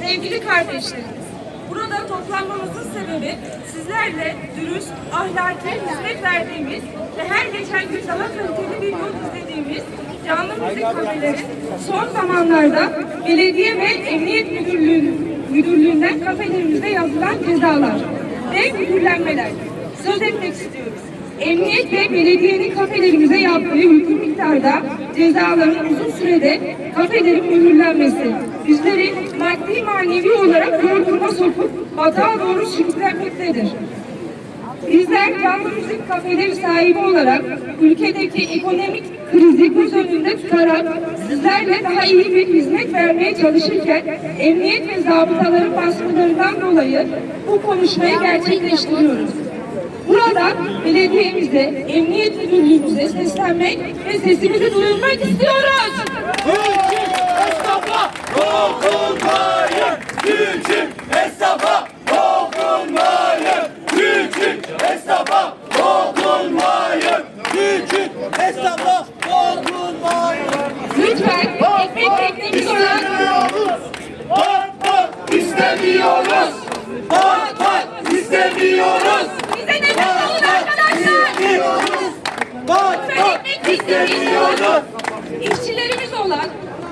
Sevgili kardeşlerimiz, burada toplanmamızın sebebi sizlerle dürüst, ahlaki hizmet verdiğimiz ve her geçen gün daha kaliteli bir yol izlediğimiz canlı müzik kafeleri son zamanlarda belediye ve emniyet müdürlüğü, müdürlüğünden kafelerimizde yazılan cezalar ve müdürlenmeler. Söz etmek istiyoruz. Emniyet ve belediyenin kafelerimize yaptığı yüklü miktarda cezaların uzun sürede kafelerin mühürlenmesi bizleri maddi manevi olarak zor duruma sokup batağa doğru sürüklenmektedir. Bizler canlı müzik kafeleri sahibi olarak ülkedeki ekonomik krizi göz önünde tutarak sizlerle daha iyi bir hizmet vermeye çalışırken emniyet ve zabıtaların baskılarından dolayı bu konuşmayı gerçekleştiriyoruz. Burada belediyemize, emniyet müdürlüğümüze seslenmek ve sesimizi duyurmak istiyoruz. Küçük esnafa dokunmayın. Küçük esnafa dokunmayın. Küçük esnafa dokunmayın. Küçük esnafa dokunmayın. Lütfen ekmek teknemiz olan Bak bak istemiyoruz. Bak bak istemiyoruz. bize nefes alın arkadaşlar. İstemiyoruz. Bak bak istemiyoruz. İşçilerimiz olan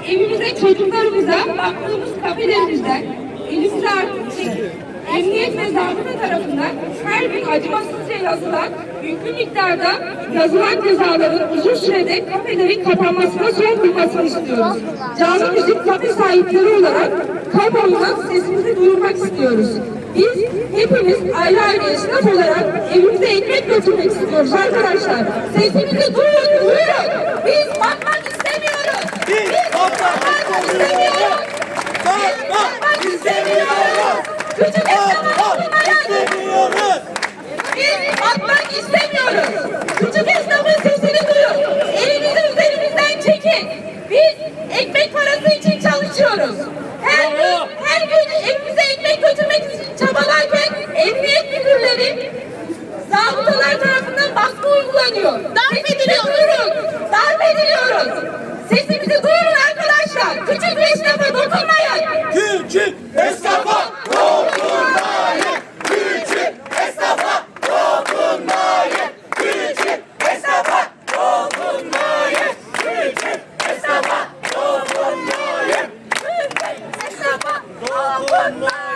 evimize çocuklarımıza baktığımız kafelerimizden elimize artık çekip Emniyet ve zabıta tarafından her gün acımasızca yazılan yüklü miktarda yazılan cezaların uzun sürede kafelerin kapanmasına son bulmasını istiyoruz. Canlı müzik kafe sahipleri olarak kamuoyuna sesimizi duyurmak istiyoruz. Biz hepimiz ayrı ayrı esnaf olarak evimize ekmek götürmek istiyoruz arkadaşlar. Sesimizi duyurun, duyurun. Biz batmak istemiyoruz. Biz batmak istemiyoruz. Bak bak istemiyoruz. Küçük esnafa istemiyoruz. Biz batmak istemiyoruz. Küçük esnafın sesini duyun. Elinizi üzerimizden çekin. Biz ekmek parası için çalışıyoruz. Her gün, her gün evimize ekmek götürmek zabıtalar tarafından baskı uygulanıyor. Darp ediliyoruz. Darp ediliyoruz. Sesimizi duyurun arkadaşlar. Küçük esnafa dokunmayın. Küçük esnafa dokunmayın. Küçük esnafa dokunmayın. Küçük esnafa dokunmayın. Küçük esnafa dokunmayın. Küçük esnafa dokunmayın.